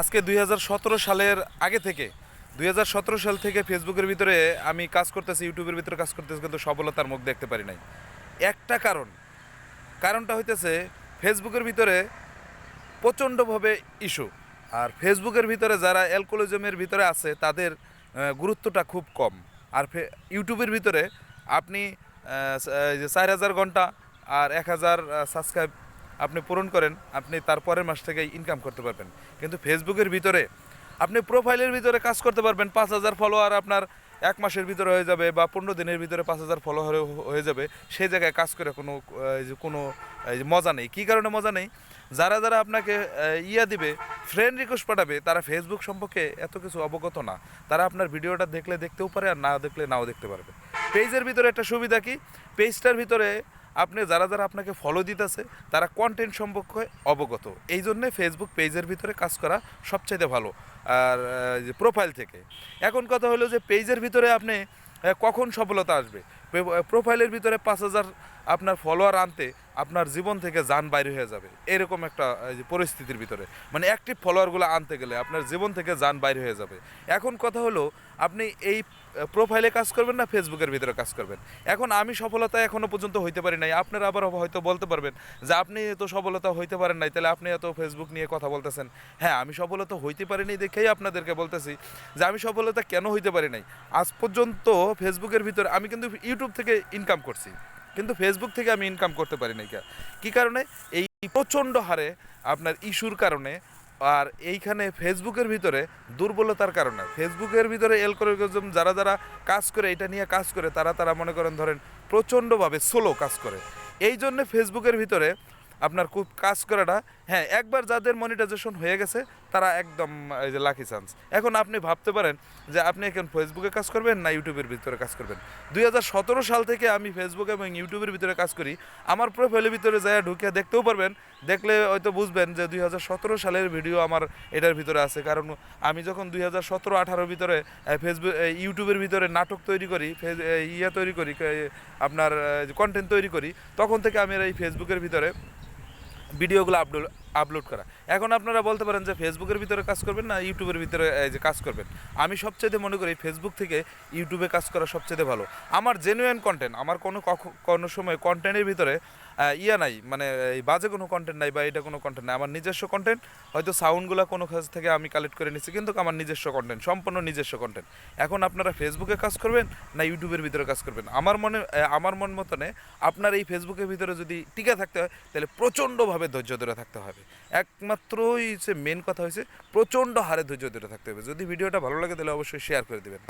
আজকে দুই হাজার সতেরো সালের আগে থেকে, দুই হাজার সতেরো সাল থেকে ফেসবুকের ভিতরে আমি কাজ করতেছি, ইউটিউবের ভিতরে কাজ করতেছি, কিন্তু সফলতার মুখ দেখতে পারি নাই। একটা কারণ, কারণটা হইতেছে ফেসবুকের ভিতরে প্রচণ্ডভাবে ইস্যু। আর ফেসবুকের ভিতরে যারা অ্যালকোলিজমের ভিতরে আছে, তাদের গুরুত্বটা খুব কম। আর ইউটিউবের ভিতরে আপনি চার হাজার ঘণ্টা আর এক হাজার সাবস্ক্রাইব আপনি পূরণ করেন, আপনি তার পরের মাস থেকে ইনকাম করতে পারবেন। কিন্তু ফেসবুকের ভিতরে আপনি প্রোফাইলের ভিতরে কাজ করতে পারবেন, পাঁচ হাজার ফলোয়ার আপনার এক মাসের ভিতরে হয়ে যাবে বা পনেরো দিনের ভিতরে পাঁচ হাজার ফলোয়ার হয়ে যাবে, সেই জায়গায় কাজ করে কোনো কোনো মজা নেই। কী কারণে মজা নেই? যারা যারা আপনাকে ইয়া দিবে ফ্রেন্ড রিকোয়েস্ট পাঠাবে, তারা ফেসবুক সম্পর্কে এত কিছু অবগত না। তারা আপনার ভিডিওটা দেখলে দেখতেও পারে আর না দেখলে নাও দেখতে পারবে। পেজের ভিতরে একটা সুবিধা কি? পেজটার ভিতরে আপনি যারা যারা আপনাকে ফলো দিতেছে, তারা কন্টেন্ট সম্পর্কে অবগত। এই জন্যে ফেসবুক পেজের ভিতরে কাজ করা সবচাইতে ভালো। আর প্রোফাইল থেকে। এখন কথা হলো যে পেজের ভিতরে আপনি কখন সফলতা আসবে? প্রোফাইলের ভিতরে পাঁচ হাজার আপনার ফলোয়ার আনতে আপনার জীবন থেকে যান বাইরে হয়ে যাবে। এরকম একটা পরিস্থিতির ভিতরে। মানে অ্যাক্টিভ ফলোয়ারগুলো আনতে গেলে আপনার জীবন থেকে যান বাইরে হয়ে যাবে। এখন কথা হলো, আপনি এই প্রোফাইলে কাজ করবেন না ফেসবুকের ভিতরে কাজ করবেন? এখন আমি সফলতা এখনও পর্যন্ত হইতে পারি নাই। আপনারা আবার হয়তো বলতে পারবেন যে, আপনি তো সফলতা হইতে পারেন নাই, তাহলে আপনি এত ফেসবুক নিয়ে কথা বলতেছেন? হ্যাঁ আমি সফলতা হইতে পারিনি দেখেই আপনাদেরকে বলতেছি যে, আমি সফলতা কেন হইতে পারি নাই? আজ পর্যন্ত ফেসবুকের ভিতরে, আমি কিন্তু ইউটিউব থেকে ইনকাম করছি। কিন্তু ফেসবুক থেকে আমি ইনকাম করতে পারি নাই কে- কি কারণে? এই প্রচণ্ড হারে আপনার ইস্যুর কারণে আর এইখানে ফেসবুকের ভিতরে দুর্বলতার কারণে। ফেসবুকের ভিতরে এলকোরিজম যারা যারা কাজ করে, এটা নিয়ে কাজ করে, তারা তারা মনে করেন ধরেন প্রচণ্ডভাবে স্লো কাজ করে। এই জন্য ফেসবুকের ভিতরে আপনার খুব কাজ করাটা হ্যাঁ একবার যাদের মনিটাইজেশন হয়ে গেছে তারা একদম, এই যে লাকি চান্স এখন আপনি ভাবতে পারেন যে আপনি এখন ফেসবুকে কাজ করবেন না ইউটিউবের ভিতরে কাজ করবেন? দুই হাজার সতেরো সাল থেকে আমি ফেসবুক এবং ইউটিউবের ভিতরে কাজ করি। আমার প্রোফাইলের ভিতরে যায় ঢুকে দেখতেও পারবেন। দেখলে হয়তো বুঝবেন যে দুই হাজার সতেরো সালের ভিডিও আমার এটার ভিতরে আছে। কারণ আমি যখন দুই হাজার সতেরো আঠারোর ভিতরে ফেসবুক ইউটিউবের ভিতরে নাটক তৈরি করি ইয়া তৈরি করি আপনার কন্টেন্ট তৈরি করি, তখন থেকে আমি এই ফেসবুকের ভিতরে ভিডিওগুলো আপলোড আপলোড করা। এখন আপনারা বলতে পারেন যে ফেসবুকের ভিতরে কাজ করবেন না ইউটিউবের ভিতরে যে কাজ করবেন। আমি সবচেয়ে মনে করি ফেসবুক থেকে ইউটিউবে কাজ করা সবচেয়ে ভালো। আমার জেনুইন কন্টেন্ট আমার কোনো কোনো সময় কন্টেন্টের ভিতরে ইয়া নাই মানে এই বাজে কোনো কন্টেন্ট নাই বা এটা কোনো কন্টেন্ট নাই। আমার নিজস্ব কন্টেন্ট হয়তো সাউন্ডগুলো কোনো কাছ থেকে আমি কালেক্ট করে নিচ্ছি কিন্তু আমার নিজস্ব কন্টেন্ট সম্পূর্ণ নিজস্ব কন্টেন্ট এখন আপনারা ফেসবুকে কাজ করবেন না ইউটিউবের ভিতরে কাজ করবেন? আমার মনে আমার মন মতনে আপনার এই ফেসবুকের ভিতরে যদি টিকে থাকতে হয়, তাহলে প্রচণ্ডভাবে ধৈর্য ধরে থাকতে হবে। একমাত্রই যে মেন কথা হয়েছে প্রচণ্ড হারে ধৈর্য ধরে থাকতে হবে। যদি ভিডিওটা ভালো লাগে তাহলে অবশ্যই শেয়ার করে দেবেন।